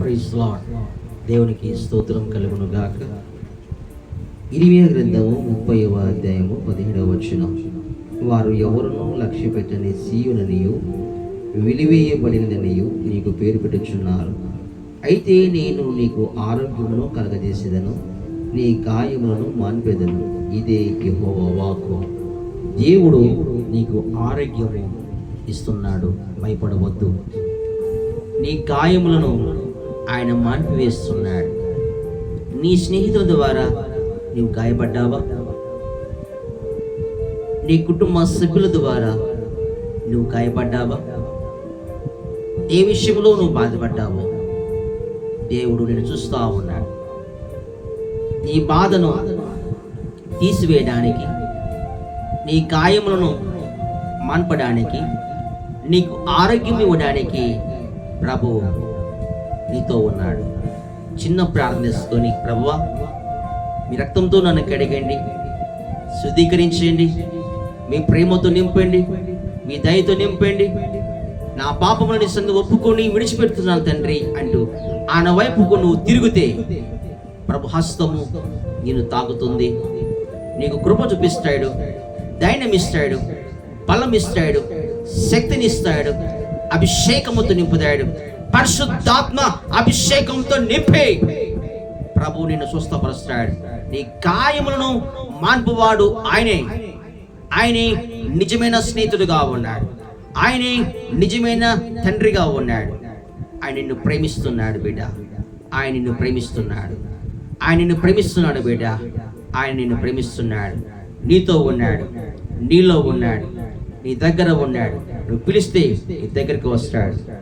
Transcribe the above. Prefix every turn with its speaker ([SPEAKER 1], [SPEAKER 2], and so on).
[SPEAKER 1] Praise lord దేవునికి స్తోత్రం కలుగును గాక. ఇరవై గ్రంథము ముప్పైవ అధ్యాయము పదిహేడవ వచనం. వారు ఎవరునూ లక్ష్య పెట్టని సీయుననియు వెలివేయబడినదనియు నీకు పేరు పెట్టుచున్నారు. అయితే నేను నీకు ఆరోగ్యమును కలగజేసేదను నీ గాయములను మాన్పేదను. ఇదే యెహోవా వాకు దేవుడు నీకు ఆరోగ్యము ఇస్తున్నాడు భయపడవద్దు. నీ గాయములను ఆయన మాన్పివేస్తున్నాడు నీ స్నేహితుల ద్వారా నీవు గాయపడ్డావా? నీ కుటుంబ సభ్యుల ద్వారా నువ్వు గాయపడ్డావా? ఏ విషయంలో నువ్వు బాధపడ్డావో? దేవుడు నేను చూస్తూ ఉన్నాడు. నీ బాధను తీసివేయడానికి నీ గాయములను మాన్పడానికి నీకు ఆరోగ్యం ఇవ్వడానికి ప్రభువు నీతో ఉన్నాడు. చిన్న ప్రార్థన చేసుకొని ప్రభువా మీ రక్తంతో నన్ను కడగండి శుద్ధీకరించండి మీ ప్రేమతో నింపండి మీ దయతో నింపండి నా పాపములని సందు ఒప్పుకొని విడిచిపెడుతున్నాను తండ్రి అంటూ ఆయన వైపుకు నువ్వు తిరిగితే ప్రభు హస్తము నేను తాకుతుంది. నీకు కృప చూపిస్తాడు ధైర్యం బలమిస్తాడు శక్తినిస్తాడు శక్తిని అభిషేకముతో నింపుతాడు. పరిశుద్ధాత్మ అభిషేకంతో నింపి. ప్రభు నిన్ను స్వస్థపరుస్తాడు. నీ గాయములను మాన్పువాడు ఆయనే. ఆయనే నిజమైన స్నేహితుడుగా ఉన్నాడు. ఆయనే నిజమైన తండ్రిగా ఉన్నాడు. ఆయన నిన్ను ప్రేమిస్తున్నాడు బిడ్డ. ఆయన నిన్ను ప్రేమిస్తున్నాడు. ఆయన నిన్ను ప్రేమిస్తున్నాడు బిడ్డ. ఆయన నిన్ను ప్రేమిస్తున్నాడు. నీతో ఉన్నాడు. నీలో ఉన్నాడు. నీ దగ్గర ఉన్నాడు. నువ్వు పిలిస్తే నీ దగ్గరికి వస్తాడు.